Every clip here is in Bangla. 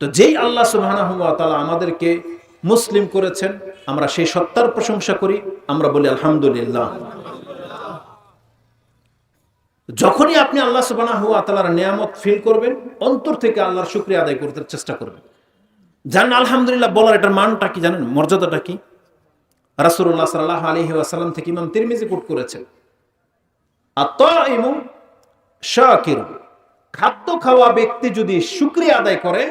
তো যেই আল্লাহ সুবাহ আমাদেরকে মুসলিম করেছেন, আমরা সেই সত্তার প্রশংসা করি, আমরা বলি আলহামদুলিল্লাহ। যখনই আপনি আল্লাহ সুবাহ তালার নিয়ামত ফিল করবেন, অন্তর থেকে আল্লাহর শুক্রিয়া আদায় করতে চেষ্টা করবেন। জানেন আলহামদুলিল্লাহ বলার এটার মানটা কি জানেন? মর্যাদাটা কি? রাসুল্লাহ সাল্লাহ আলহি আসাল্লাম থেকে ইমাম তিরমিজি কোট করেছেন। আত্মা শাকির খাদ্য খাওয়া ব্যক্তি যদি শুক্রিয়া আদায় করে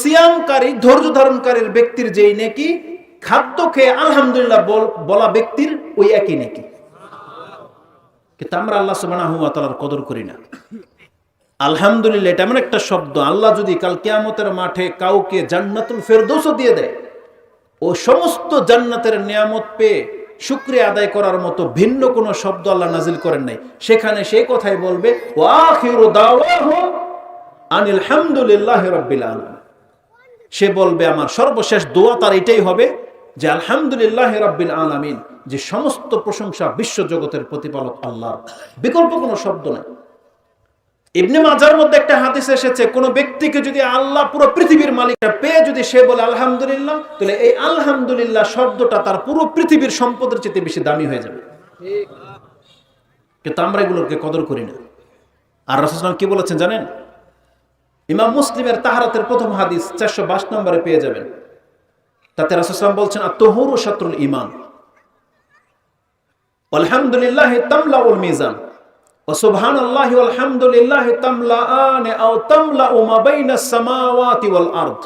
সিয়ামকারী, ধৈর্য ধারণকারীর ব্যক্তির যেই নেকি, খাদ্য খেয়ে আলহামদুলিল্লাহ বলা ব্যক্তির ওই একই নেকি। কিন্তু আমরা আল্লাহ সুবহানাহু কদর করি না। আলহামদুলিল্লাহ, এটা এমন একটা শব্দ, আল্লাহ যদি কাল কিয়ামতের মাঠে কাউকে জান্নাতুল ফেরদৌসও দিয়ে দেয়, ও সমস্ত জান্নাতের নিয়ামত পেয়ে শুক্রিয়া আদায় করার মতো ভিন্ন কোনো শব্দ আল্লাহ নাজিল করেন নাই। সেখানে সেই কথাই বলবে রাব্বিল সে বলবে, আমার সর্বশেষ দোয়া তার এটাই হবে যে, আলহামদুলিল্লাহ রব্বিল আলামিন, যে সমস্ত প্রশংসা বিশ্ব জগতের প্রতিপালক আল্লাহ বিকল্প কোনো শব্দ নাই। ইবনে মাজার মধ্যে একটা হাদিস এসেছে, কোন ব্যক্তিকে যদি আল্লাহ পুরো পৃথিবীর মালিকটা পেয়ে যদি সে বলে আলহামদুলিল্লাহ, তাহলে এই আলহামদুলিল্লাহ শব্দটা তার পুরো পৃথিবীর সম্পদের চেয়ে বেশি দামি হয়ে যাবে। কিন্তু আমরা এগুলোকে কদর করি না। আর রসুলাম কি বলেছেন জানেন? ইমাম মুসলিমের তাহারাতের প্রথম হাদিস চারশো বাইশ নম্বরে পেয়ে যাবেন। তাতে রসুলাম বলছেন আর তহুর শত্রুল ইমান আলহামদুলিল্লাহ তামলাউল মিজান। وسبحان الله والحمد لله تملأان أو تملأ ما بين السماوات والأرض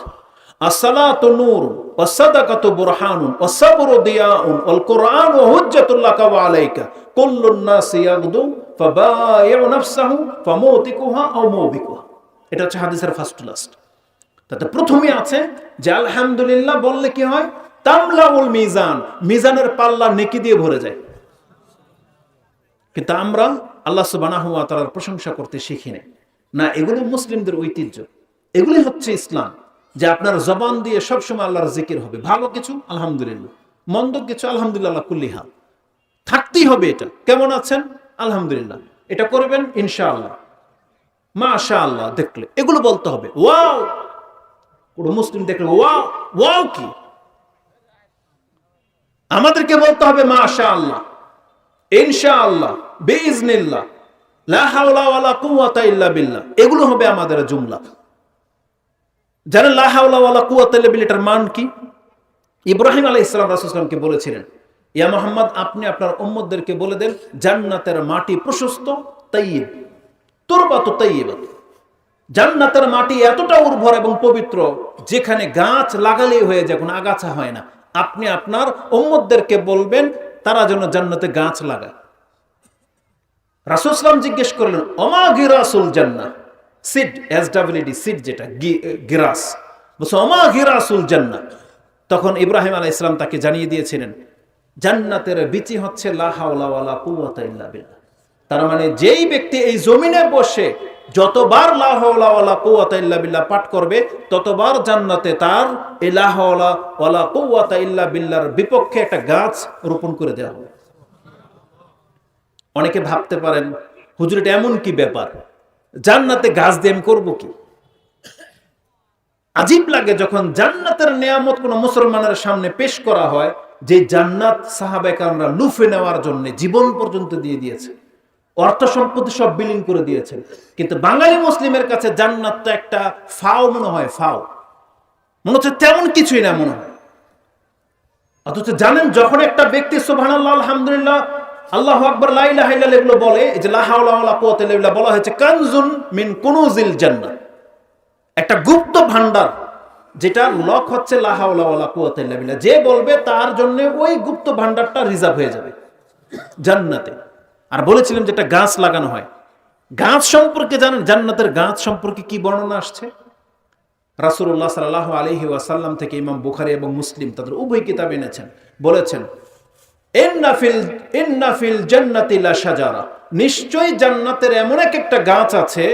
الصلاة نور والصدقة برهان والصبر ضياء والقرآن حجة لك وعليك كل الناس يغدو فبايع نفسه فموتكها أو موبكها এটা হচ্ছে হাদিসের ফার্স্ট লাস্ট তাতে প্রথমে আছে যে আলহামদুলিল্লাহ বললে কি হয় তামলাউল মিজান মিজানের পাল্লা নেকি দিয়ে ভরে যায় কিন্তু আমরা আল্লাহ সুবানাহ তালার প্রশংসা করতে শিখি নাই। না, এগুলো মুসলিমদের ঐতিহ্য। এগুলি হচ্ছে ইসলাম, যে আপনার জবান দিয়ে সবসময় আল্লাহর জিকির হবে। ভালো কিছু, আলহামদুলিল্লাহ। মন্দ কিছু, আলহামদুলিল্লাহ কুল্লিহাল থাকতেই হবে এটা। কেমন আছেন? আলহামদুলিল্লাহ। এটা করবেন ইনশাআল্লাহ। মাশা আল্লাহ দেখলে। এগুলো বলতে হবে। ওয়াও! কোনো মুসলিম দেখলে, ওয়াও ওয়াও কি? আমাদেরকে বলতে হবে মাশা আল্লাহ ইনশাআল্লাহ। এগুলো হবে আমাদের জুমলা। জানেন মান কি? ইব্রাহিম বলেছিলেন, ইয়া মোহাম্মদ, আপনি আপনার বলে দেন, জান্নাতের মাটি প্রশস্ত তাইয়িব তুরবাতু তাইয়িবাত জান্নাতের মাটি এতটা উর্বর এবং পবিত্র, যেখানে গাছ লাগালেই হয়ে যায়, কোনো আগাছা হয় না। আপনি আপনার উম্মতদেরকে বলবেন, তারা যেন জান্নাতে গাছ লাগায়। রাসুসলাম জিজ্ঞেস করলেন, অমা গিরাসুল জান্না সিড এস ডাব্লিউডি সিড যেটা গিরাস। বলছে, অমা গিরাসুল জান্না তখন ইব্রাহিম আলাহ ইসলাম তাকে জানিয়ে দিয়েছিলেন, জান্নাতের বিচি হচ্ছে লাহাওয়ালা কুয়াতা ইল্লা বিল্লাহ। তার মানে যেই ব্যক্তি এই জমিনে বসে যতবার লাহাওয়ালা কুয়াতা ইল্লা বিল্লাহ পাঠ করবে, ততবার জান্নাতে তার এই লাহাওয়ালা ওয়ালা কুয়াতা ইল্লা বিল্লাহর বিপক্ষে একটা গাছ রোপণ করে দেওয়া হবে। অনেকে ভাবতে পারেন, হুজুর, এটা এমন কি ব্যাপার? জান্নাতে গাছ দিয়ে করব কি? আজীব লাগে যখন জান্নাতের নিয়ামত কোনো মুসলমানের সামনে পেশ করা হয়, যে জান্নাত সাহাবেকাররা লুফে নেওয়ার জন্য জীবন পর্যন্ত দিয়ে দিয়েছে। অর্থ সম্পত্তি সব বিলীন করে দিয়েছেন কিন্তু বাঙালি মুসলিমের কাছে জান্নাত তো একটা ফাও মনে হয়, ফাও। মনে হচ্ছে তেমন কিছুই না মনে হয়। অথচ জানেন, যখন একটা ব্যক্তি সোভান আলহামদুলিল্লাহ আল্লাহ আকবর লাইলাহ এগুলো বলে যে লাহাউলা বলা হয়েছে, কানজুন মিন কুনুজিল জান্নাত একটা গুপ্ত ভান্ডার যেটা লক হচ্ছে লাহাউলা কুয়াতিল্লাহ যে বলবে তার জন্য ওই গুপ্ত ভান্ডারটা রিজার্ভ হয়ে যাবে জান্নাতে। আর বলেছিলাম যেটা গাছ লাগানো হয়। গাছ সম্পর্কে জানেন? জান্নাতের গাছ সম্পর্কে কি বর্ণনা আসছে? রাসুল্লাহ সাল্লাহ আলহি ওয়াসাল্লাম থেকে ইমাম বুখারি এবং মুসলিম তাদের উভয় কিতাব এনেছেন। বলেছেন নিশ্চয় জান্নাতের এমন এক একটা গাছ আছে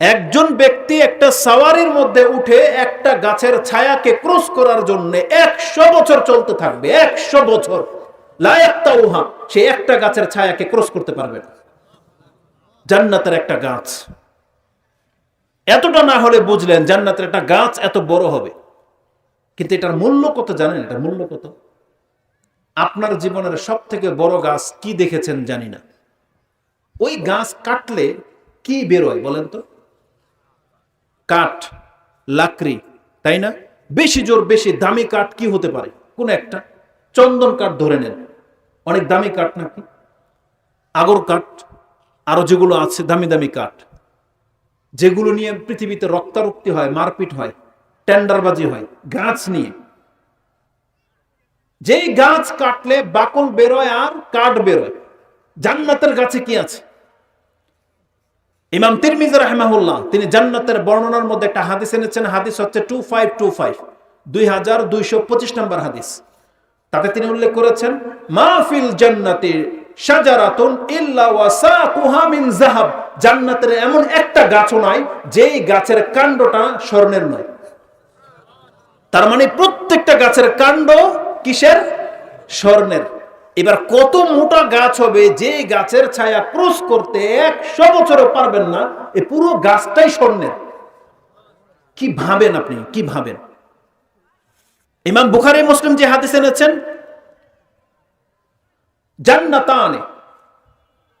একজন ব্যক্তি একটা সাওয়ারির মধ্যে উঠে একটা গাছের ছায়াকে ক্রস করার জন্য একশো বছর চলতে থাকবে, একশো বছর। লা ইয়াক্তাউহা, সে একটা গাছের ছায়াকে ক্রস করতে পারবে না। জান্নাতের একটা গাছ। এতটা না হলে বুঝলেন জান্নাতের একটা গাছ এত বড় হবে। কিন্তু এটার মূল্য কত জানেন? এটার মূল্য কত? আপনার জীবনের সব থেকে বড় গাছ কি দেখেছেন জানি না। ওই গাছ কাটলে কি বেরোয় বলেন তো? কাঠ, লাকড়ি, তাই না? বেশি জোর, বেশি দামি কাঠ কি হতে পারে? কোন একটা। চন্দন কাঠ ধরে নেন। অনেক দামি কাঠ নাকি? আগর কাঠ, আরও যেগুলো আছে দামি দামি কাঠ। যেগুলো নিয়ে পৃথিবীতে রক্তারক্তি হয়, মারপিট হয়। টেন্ডারবাজি হয়, গাছ নিয়ে। যেই গাছ কাটলে বাকল বেরোয় আর কাঠ বেরোয়। জান্নাতের গাছে কি আছে? ইমাম তিরমিজ রাহমাহুল্লাহ, তিনি জান্নাতের বর্ণনার মধ্যে একটা হাদিস এনেছেন, হাদিস হচ্ছে টু ফাইভ টু ফাইভ দুই হাজার দুইশো পঁচিশ নম্বর হাদিস। তাতে তিনি উল্লেখ করেছেন মাহফিল জান্নাতি শাজারাতুন ইল্লা ওয়াসাকুহা মিন যাহাব। জান্নাতের এমন একটা গাছও নাই, যেই গাছের কাণ্ডটা স্বর্ণের নয়। তার মানে প্রত্যেকটা গাছের কাণ্ড কিসের? স্বর্ণের। এবার কত মোটা গাছ হবে, যে গাছের ছায়া ক্রস করতে একশো বছরও পারবেন না, এ পুরো গাছটাই স্বর্ণের। কি ভাবেন আপনি? কি ভাবেন? ইমাম বুখারি, মুসলিম যে হাদিস এনেছেন, জান্নাতানে,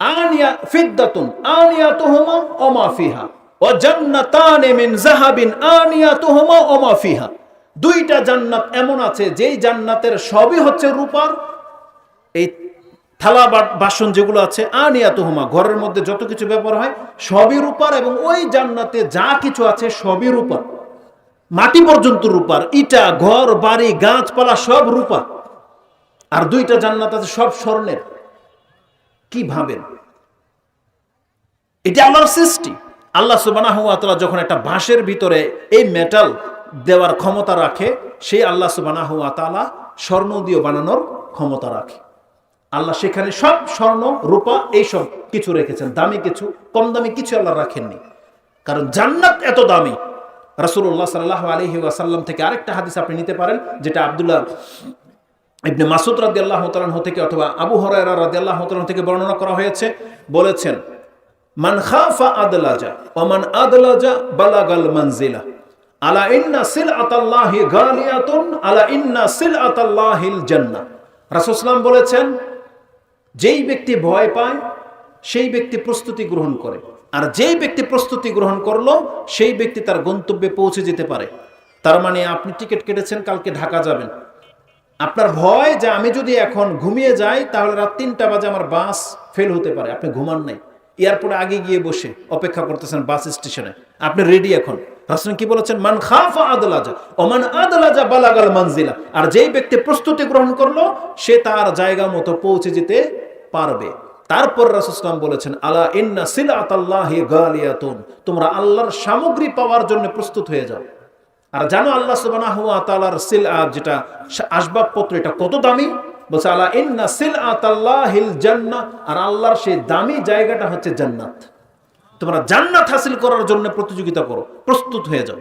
আনিয়া ফিদ্দাতুন, আনিয়াতুহুমা ওয়া জান্নাতানে মিন যাহাবিন, আনিয়াতুহুমা ওমা ফিহা। দুইটা জান্নাত এমন আছে, যেই জান্নাতের সবই হচ্ছে রূপার। এই থালা বাসন যেগুলো আছে আনিয়া তুহমা ঘরের মধ্যে যত কিছু ব্যবহার হয়, সবই রূপার এবং ওই জান্নাতে যা কিছু আছে সবই রূপার। মাটি পর্যন্ত রূপার, ইটা, ঘর, বাড়ি, গাছপালা সব রূপা আর দুইটা জান্নাত আছে সব স্বর্ণের। কি ভাবেন? এটা আল্লাহর সৃষ্টি। আল্লাহ সুবানা যখন একটা বাঁশের ভিতরে এই মেটাল দেওয়ার ক্ষমতা রাখে, সেই আল্লাহ সুবানাহু তাআলা স্বর্ণ দিয়ে বানানোর ক্ষমতা রাখে। আল্লাহ সেখানে সব স্বর্ণ, রূপা এইসব কিছু রেখেছেন। দামি কিছু, কম দামি কিছু আল্লাহ রাখেননি। কারণ জান্নাত এত দামি। রাসূলুল্লাহ সাল্লাহ আলাইহি ওয়াসাল্লাম থেকে আরেকটা হাদিস আপনি নিতে পারেন, যেটা আব্দুল্লাহ ইবনে মাসুদ রাদিয়াল্লাহু তাআলা থেকে অথবা আবু হুরায়রা রাদিয়াল্লাহু তাআলা থেকে বর্ণনা করা হয়েছে। বলেছেন, মান খাফা আদলাজা ওয়া মান আদলাজা বালাগাল মানজিলা। আলা ইন্না গালিয়াতুন সিলআতাল্লাহিল জান্নাহ। রাসূল সাল্লাল্লাহু বলেছেন, যেই ব্যক্তি ভয় পায়, সেই ব্যক্তি প্রস্তুতি গ্রহণ করে। আর যেই ব্যক্তি প্রস্তুতি গ্রহণ করল, সেই ব্যক্তি তার গন্তব্যে পৌঁছে যেতে পারে। তার মানে আপনি টিকিট কেটেছেন, কালকে ঢাকা যাবেন। আপনার ভয় যে আমি যদি এখন ঘুমিয়ে যাই, তাহলে রাত তিনটা বাজে আমার বাস ফেল হতে পারে। আপনি ঘুমান নাই। এয়ারপোর্টে আগে গিয়ে বসে অপেক্ষা করতেছেন বাস স্টেশনে। আপনি রেডি এখন। কি বলেছেন? মান খাফা আদলাজা আদলাজা বালাগাল মানজিলা। আর যেই ব্যক্তি প্রস্তুতি গ্রহণ করল, সে তার জায়গা মতো পৌঁছে যেতে পারবে। তারপর রাসুসলাম বলেছেন, আলা ইন্না সিলাতাল্লাহি গালিয়াতুন। তোমরা আল্লাহর সামগ্রী পাওয়ার জন্য প্রস্তুত হয়ে যাও। আর জানো আল্লাহ সুবহানাহু ওয়া তাআলার সিল যেটা আসবাবপত্র, এটা কত দামি? বলছে, আলা ইন্না সিলআতাল্লাহিল জান্নাহ। আর আল্লাহর সেই দামি জায়গাটা হচ্ছে জান্নাত। তোমরা জান্নাত হাসিল করার জন্য প্রতিযোগিতা করো, প্রস্তুত হয়ে যাও।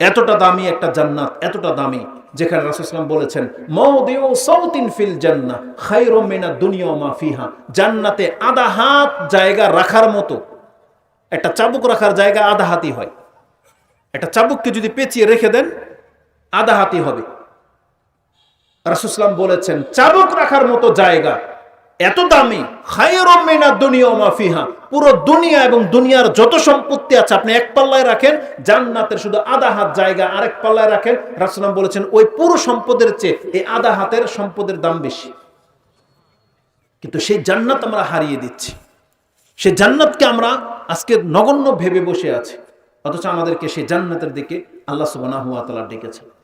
এতটা দামি একটা জান্নাত, এতটা দামি, যেখানে রাসূলুল্লাহ বলেছেন মাউদিউ সাউতিন ফিল জান্নাহ খায়রুম মিনাদ দুনিয়া ওয়া মা ফিহা। জান্নাতে আধা হাত জায়গা রাখার মতো, একটা চাবুক রাখার জায়গা আধা হাতি হয়। একটা চাবুককে যদি পেঁচিয়ে রেখে দেন, আধা হাতি হবে। রাসুসলাম বলেছেন, চাবুক রাখার মতো জায়গা এত দামি। খায়রুম মিনাদ দুনিয়া ওয়া মা ফিহা। পুরো দুনিয়া এবং দুনিয়ার যত সম্পত্তি আছে আপনি এক পাল্লায় রাখেন, জান্নাতের শুধু আধা হাত জায়গা আরেক পাল্লায় রাখেন। রাসুলাম বলেছেন, ওই পুরো সম্পদের চেয়ে এই আধা হাতের সম্পদের দাম বেশি। কিন্তু সেই জান্নাত আমরা হারিয়ে দিচ্ছি। সেই জান্নাতকে আমরা আজকে নগণ্য ভেবে বসে আছি। অথচ আমাদেরকে সেই জান্নাতের দিকে আল্লাহ তাআলা ডেকেছেন।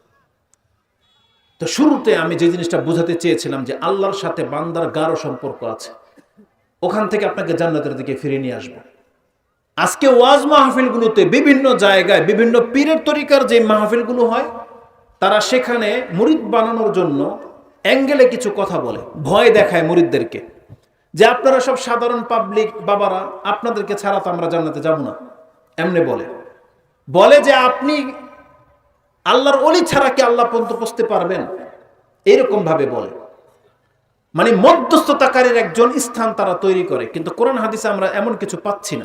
তো শুরুতে আমি যে জিনিসটা বোঝাতে চেয়েছিলাম যে আল্লাহর সাথে বান্দার গাঢ় সম্পর্ক আছে, ওখান থেকে আপনাকে জান্নাতের দিকে ফিরে নিয়ে আসব। আজকে ওয়াজ মাহফিলগুলোতে বিভিন্ন জায়গায়, বিভিন্ন পীরের তরিকার যে মাহফিলগুলো হয়, তারা সেখানে মুরিদ বানানোর জন্য অ্যাঙ্গেলে কিছু কথা বলে, ভয় দেখায় মুরিদদেরকে যে আপনারা সব সাধারণ পাবলিক বাবারা, আপনাদেরকে ছাড়া তো আমরা জান্নাতে যাব না। এমনি বলে। বলে যে আপনি আল্লাহর অলি ছাড়া কি আল্লাহ পর্যন্ত পৌঁছতে পারবেন? এরকম ভাবে বলে। মানে মধ্যস্থতাকারীর একজন স্থান তারা তৈরি করে। কিন্তু কোরআন হাদিসে আমরা এমন কিছু পাচ্ছি না।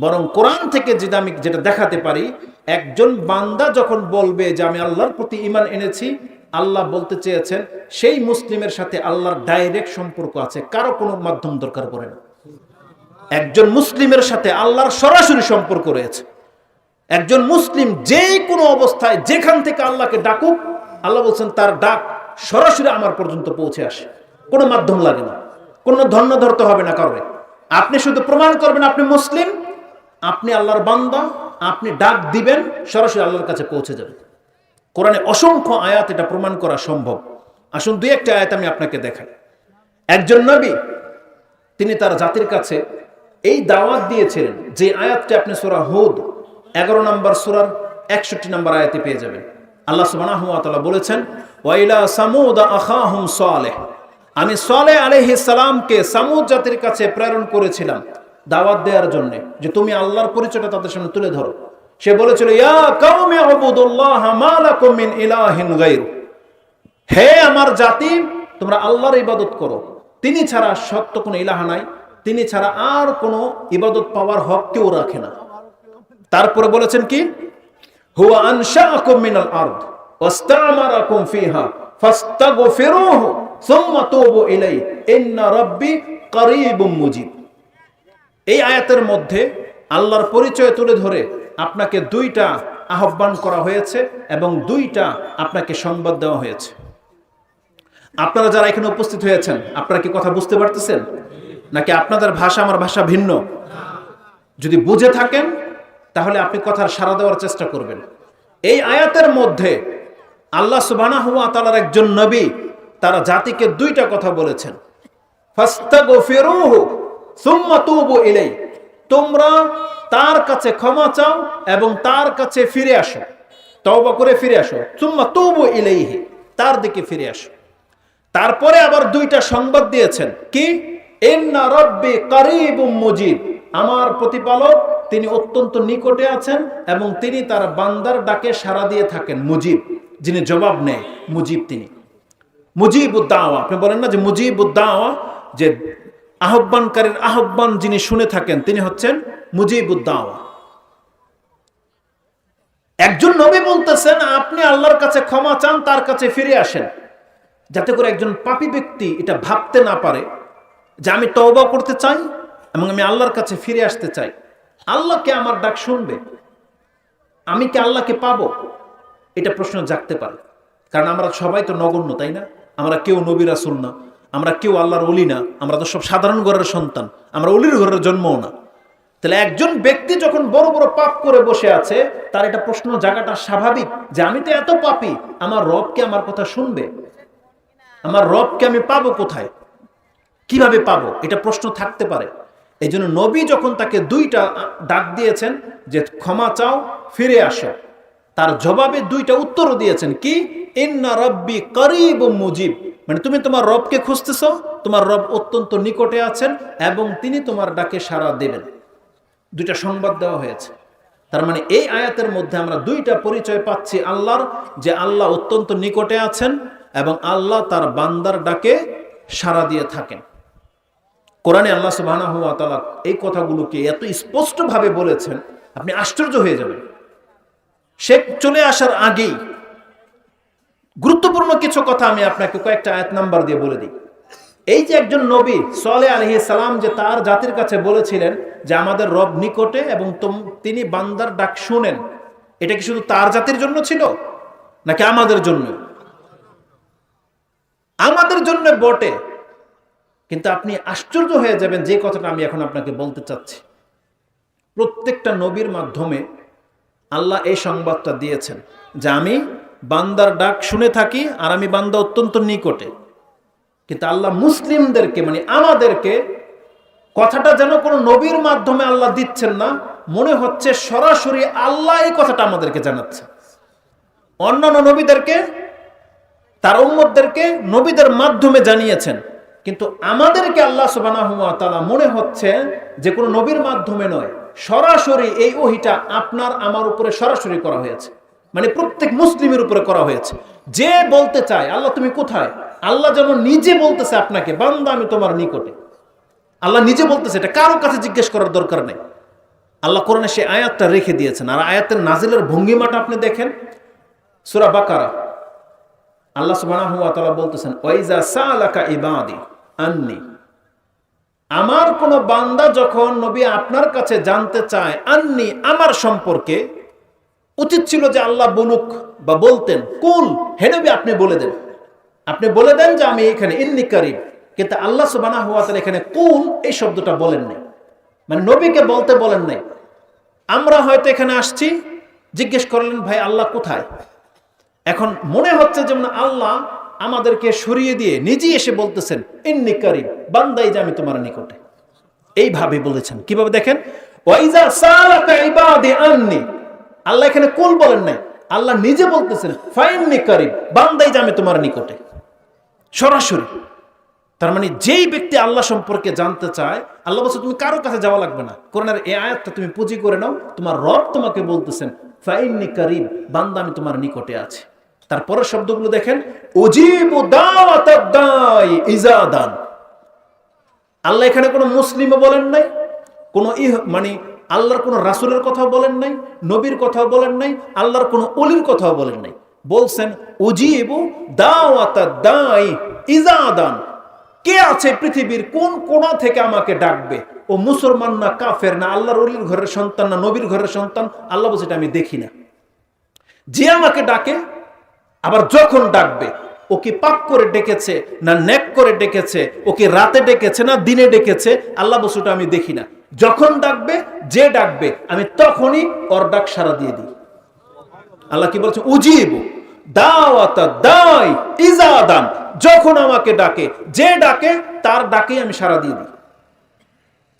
বরং কোরআন থেকে যেটা আমি যেটা দেখাতে পারি, একজন বান্দা যখন বলবে যে আমি আল্লাহর প্রতি ইমান এনেছি, আল্লাহ বলতে চেয়েছেন, সেই মুসলিমের সাথে আল্লাহর ডাইরেক্ট সম্পর্ক আছে। কারও কোনো মাধ্যম দরকার পড়ে না। একজন মুসলিমের সাথে আল্লাহর সরাসরি সম্পর্ক রয়েছে। একজন মুসলিম যে কোনো অবস্থায় যেখান থেকে আল্লাহকে ডাকুক, আল্লাহ বলছেন, তার ডাক সরাসরি আমার পর্যন্ত পৌঁছে আসে। কোনো মাধ্যম লাগে না। কোনো ধন্য ধরতে হবে না কারণে আপনি শুধু প্রমাণ করবেন আপনি মুসলিম, আপনি আল্লাহর বান্দা, আপনি ডাক দিবেন, সরাসরি আল্লাহর কাছে পৌঁছে যাবে। কোরআনে অসংখ্য আয়াত এটা প্রমাণ করা সম্ভব। আসুন, দুই একটা আয়াত আমি আপনাকে দেখাই। একজন নবী, তিনি তার জাতির কাছে এই দাওয়াত দিয়েছিলেন, যে আয়াতটি আপনি সোরা হুদ এগারো নম্বর সুরার একষট্টি নম্বর আয়াতে পেয়ে যাবেন। আল্লাহ তাআলা বলেছেন আমি সালেহ আলাইহিস সালামকে সামুদ জাতির কাছে প্রেরণ করেছিলাম দাওয়াত দেওয়ার জন্য যে তুমি আল্লাহর পরিচয়টা তাদের সামনে তুলে ধরো। সে বলেছিল হে আমার জাতি, তোমরা আল্লাহর ইবাদত করো। তিনি ছাড়া সত্য কোনো ইলাহা নাই, তিনি ছাড়া আর কোনো ইবাদত পাওয়ার হক কেউ রাখে না। তারপরে বলেছেন কি? হুয়া আনশাআকুম মিনাল আরদ, ওয়াস্তামারাকুম ফিহা, ফাস্তাগফিরুহু, সুম্মা তুবু ইলাইহি, ইন্না রাব্বি করিবুম মুজিব। এই আয়াতের মধ্যে আল্লাহর পরিচয় তুলে ধরে আপনাকে দুইটা আহ্বান করা হয়েছে এবং দুইটা আপনাকে সংবাদ দেওয়া হয়েছে। আপনারা যারা এখানে উপস্থিত হয়েছেন, আপনারা কি কথা বুঝতে পারতেছেন? নাকি আপনাদের ভাষা, আমার ভাষা ভিন্ন? যদি বুঝে থাকেন তাহলে আপনি কথার সাড়া দেওয়ার চেষ্টা করবেন। এই আয়াতের মধ্যে আল্লাহ সুবানা হুয়া তালার একজন নবী তারা জাতিকে দুইটা কথা বলেছেন। তুবু তোমরা তার কাছে ক্ষমা চাও এবং তার কাছে ফিরে আসো। তওবা করে ফিরে আসো। সুম্মা তুবু ইলাইহি, তার দিকে ফিরে আসো। তারপরে আবার দুইটা সংবাদ দিয়েছেন। কি? ইন্না রব্বি করিবুম মুজিব। আমার প্রতিপালক, তিনি অত্যন্ত নিকটে আছেন এবং তিনি তার বান্দার ডাকে সাড়া দিয়ে থাকেন, মুজিব। যিনি জবাব নেয়, মুজিব তিনি। মুজিবুদ্দাওয়া, আপনি বলেন না যে মুজিব উদ্দাওয়া যে আহ্বানকারীর আহ্বান যিনি শুনে থাকেন, তিনি হচ্ছেন মুজিবুদ্দাওয়া। একজন নবী বলতেছেন, আপনি আল্লাহর কাছে ক্ষমা চান, তার কাছে ফিরে আসেন। যাতে করে একজন পাপী ব্যক্তি এটা ভাবতে না পারে যে আমি তওবা করতে চাই এবং আমি আল্লাহর কাছে ফিরে আসতে চাই। আল্লাহকে আমার ডাক শুনবে? আমি কি আল্লাহকে পাবো? এটা প্রশ্ন জাগতে পারে। কারণ আমরা সবাই তো নগণ্য, তাই না? আমরা কেউ নবী রাসুল না, আমরা কেউ আল্লাহর অলি না, আমরা তো সব সাধারণ ঘরের সন্তান, আমরা অলির ঘরের জন্মও না। তাহলে একজন ব্যক্তি যখন বড় বড় পাপ করে বসে আছে, তার এটা প্রশ্ন জায়গাটা স্বাভাবিক যে আমি তো এত পাপি, আমার রবকে আমার কথা শুনবে? আমার রবকে আমি পাবো কোথায়? কীভাবে পাবো? এটা প্রশ্ন থাকতে পারে। এই জন্য নবী যখন তাকে দুইটা ডাক দিয়েছেন যে ক্ষমা চাও, ফিরে আসো, তার জবাবে দুইটা উত্তরও দিয়েছেন কি? ইন্না রব্বি করিব মুজিব। মানে তুমি তোমার রবকে খুঁজতেছ, তোমার রব অত্যন্ত নিকটে আছেন এবং তিনি তোমার ডাকে সাড়া দেবেন। দুইটা সংবাদ দেওয়া হয়েছে। তার মানে এই আয়াতের মধ্যে আমরা দুইটা পরিচয় পাচ্ছি আল্লাহর, যে আল্লাহ অত্যন্ত নিকটে আছেন এবং আল্লাহ তার বান্দার ডাকে সাড়া দিয়ে থাকেন। কোরআনে আল্লাহ সুবাহ এই কথাগুলোকে এত স্পষ্টভাবে বলেছেন, আপনি আশ্চর্য হয়ে যাবেন। সে চলে আসার আগেই গুরুত্বপূর্ণ কিছু কথা আমি আপনাকে কয়েকটা আয়াত নাম্বার দিয়ে বলে দিই। এই যে একজন নবী সলে আলহি সালাম যে তার জাতির কাছে বলেছিলেন যে আমাদের রব নিকটে এবং তিনি বান্দার ডাক শুনেন, এটা কি শুধু তার জাতির জন্য ছিল নাকি আমাদের জন্য? আমাদের জন্য বটে। কিন্তু আপনি আশ্চর্য হয়ে যাবেন যে কথাটা আমি এখন আপনাকে বলতে চাচ্ছি। প্রত্যেকটা নবীর মাধ্যমে আল্লাহ এই সংবাদটা দিয়েছেন যে আমি বান্দার ডাক শুনে থাকি আর আমি বান্দা অত্যন্ত নিকটে। কিন্তু আল্লাহ মুসলিমদেরকে মানে আমাদেরকে কথাটা যেন কোনো নবীর মাধ্যমে আল্লাহ দিচ্ছেন না, মনে হচ্ছে সরাসরি আল্লাহ এই কথাটা আমাদেরকে জানাচ্ছে। অন্যান্য নবীদেরকে, তার উম্মতদেরকে নবীদের মাধ্যমে জানিয়েছেন। কিন্তু আমাদেরকে আল্লাহ সুবাহ মনে হচ্ছে যে কোনো নবীর মাধ্যমে নয়, সরাসরি এই ওহিটা আপনার আমার উপরে সরাসরি করা হয়েছে। মানে প্রত্যেক মুসলিমের উপরে করা হয়েছে। যে বলতে চায়, আল্লাহ, তুমি কোথায়? আল্লাহ যেন নিজে বলতেছে আপনাকে, বান্দা, আমি তোমার নিকটে। আল্লাহ নিজে বলতেছে, এটা কারও কাছে জিজ্ঞেস করার দরকার নেই। আল্লাহ কোরআনে সে আয়াতটা রেখে দিয়েছেন। আর আয়াতের নাজিলের ভঙ্গিমাটা আপনি দেখেন। সুরা বাকারা। আল্লাহ তাআলা বলতেছেন, ওয়াইজা সালাকা ইবাদি, আন্নি। আমার কোন বান্দা যখন নবী আপনার কাছে জানতে চায়, আন্নি, আমার সম্পর্কে, উচিত ছিল যে আল্লাহ বলুক বা বলতেন, কুল, হে নবী, আপনি বলে দেন। আপনি বলে দেন যে আমি এখানে, ইন্নি কারিব। কিন্তু আল্লাহ সুবহানাহু ওয়া তাআলা এখানে কুল এই শব্দটা বলেন নাই। মানে নবীকে বলতে বলেন নাই। আমরা হয়তো এখানে আসছি, জিজ্ঞেস করলেন, ভাই, আল্লাহ কোথায়? এখন মনে হচ্ছে যেমন আল্লাহ আমাদেরকে সরিয়ে দিয়ে নিজেই এসে বলতেছেন, ইন্নি কারিব বান্দাই যে আমি তোমার নিকটে। এইভাবে বলেছেন। কীভাবে দেখেন? আল্লাহ এখানে কুল বলেন নাই। আল্লাহ নিজে বলতেছেন ফাইন্নি কারিব বান্দাই যে আমি তোমার নিকটে। সরাসরি। তার মানে যেই ব্যক্তি আল্লাহ সম্পর্কে জানতে চায়, আল্লাহ বলছে, তুমি কারও কাছে যাওয়া লাগবে না। কোরআনের এই আয়াতটা তুমি পুঁজি করে নাও। তোমার রব তোমাকে বলতেছেন ফাইন্নি কারিব বান্দা আমি তোমার নিকটে আছি। তারপরের শব্দগুলো দেখেন অজীব ইজাদান। আল্লাহ এখানে কোনো মুসলিমও বলেন নাই, কোনো ইহ মানে আল্লাহর কোনো রাসুলের কথা বলেন নাই, নবীর কথা বলেন নাই, আল্লাহর কোনো অলির কথাও বলেন নাই। বলছেন, উজিবু দাওয়াতা দাই ইজাদান। কে আছে পৃথিবীর কোন কোণা থেকে আমাকে ডাকবে? ও মুসলমান না কাফের, না আল্লাহর অলির ঘরের সন্তান, না নবীর ঘরের সন্তান? আল্লাহ বলছে, এটা আমি দেখি না। যে আমাকে ডাকে আবার যখন ডাকবে, ও কি পাপ করে ডেকেছে, না ন্যাক করে ডেকেছে, ও কি রাতে ডেকেছে, না দিনে ডেকেছে, আল্লাহ বসুটা আমি দেখি না। যখন ডাকবে, যে ডাকবে, আমি তখনই ওর ডাক সারা দিয়ে দিই। আল্লাহ কি বলছে? উজিব দাই যখন আমাকে ডাকে, যে ডাকে, তার ডাকেই আমি সারা দিয়ে দিই।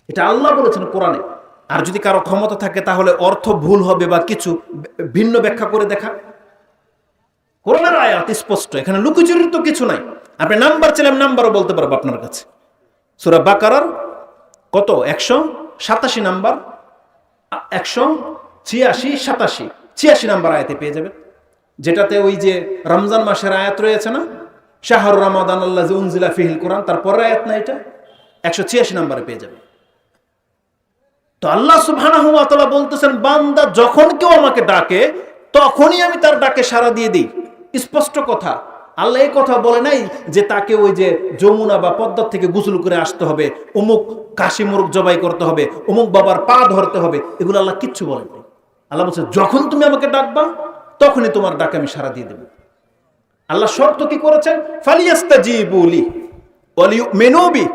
এটা আল্লাহ বলেছেন কোরআনে। আর যদি কারও ক্ষমতা থাকে, তাহলে অর্থ ভুল হবে বা কিছু ভিন্ন ব্যাখ্যা করে দেখা। কোরআনের আয়াত স্পষ্ট, এখানে লুকুচুরির তো কিছু নাই। আপনি নাম্বার চাইলে আমি নাম্বারও বলতে পারব আপনার কাছে। সুরা বাকারার কত? একশো সাতাশি নাম্বার। একশো ছিয়াশি সাতাশি। ছিয়াশি নাম্বার আয়াতে পেয়ে যাবেন। যেটাতে ওই যে রমজান মাসের আয়াত রয়েছে না? শাহর রমাদান আল্লাহ উনজিলা ফিহিল কোরআন তারপরের আয়াত না এটা? একশো ছিয়াশি নাম্বারে পেয়ে যাবে তো আল্লাহ তাআলা বলতেছেন, বান্দা যখন কেউ আমাকে ডাকে, তখনই আমি তার ডাকে সাড়া দিয়ে দিই। স্পষ্ট কথা। আল্লাহ এই কথা বলে নাই যে তাকে ওই যে যমুনা বা পদ্মার থেকে গোসল করে আসতে হবে, অমুক কাশি মুরগ জবাই করতে হবে, অমুক বাবার পা ধরতে হবে, এগুলো আল্লাহ কিচ্ছু বলেন আল্লাহ বলছে, যখন তুমি আমাকে ডাকবা, তখনই তোমার ডাকে আমি সাড়া দিয়ে দেবো। আল্লাহ শর্ত কি করেছেন? ফালিয়াস্তা জি বলি মেনবি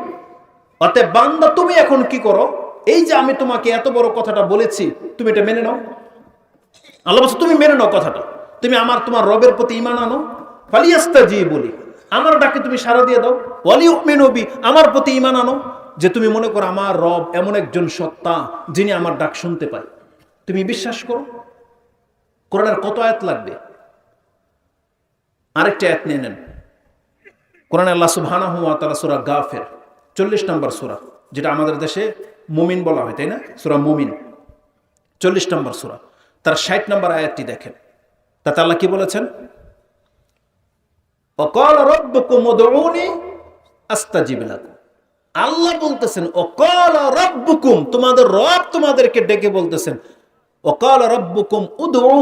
অতএব বান্দা, তুমি এখন কি করো? এই যে আমি তোমাকে এত বড় কথাটা বলেছি, তুমি এটা মেনে নাও। আল্লাহ বলছে, তুমি মেনে নাও কথাটা। তুমি আমার তোমার রবের প্রতি ইমান আনো। ফালিয়াস্তা জি বলি আমার ডাকে তুমি সারা দিয়ে দাও। ওয়ালি মেনবি আমার প্রতি ইমান আনো। যে তুমি মনে করো আমার রব এমন একজন সত্তা যিনি আমার ডাক শুনতে পায়। তুমি বিশ্বাস করো? কোরআনের কত আয়াত লাগবে? আরেকটা আয়াত নিয়ে নেন। কোরআন আল্লাহ সুবহানাহু ওয়া তাআলা সূরা গাফির 40 নম্বর সুরা, যেটা আমাদের দেশে মুমিন বলা হয়, তাই না? সুরা মুমিন 40 নম্বর সুরা। তার 60 নম্বর আয়াতটি দেখেন। তাতে আল্লাহ কি বলেছেন? অকল রব্বকুমদৌনি আস্তাজিবিলাকুম আল্লাহ বলতেছেন, অকল রব্বুকুম, তোমাদের রব তোমাদেরকে ডেকে বলতেছেন, অকল রব্বুকুম উদৌ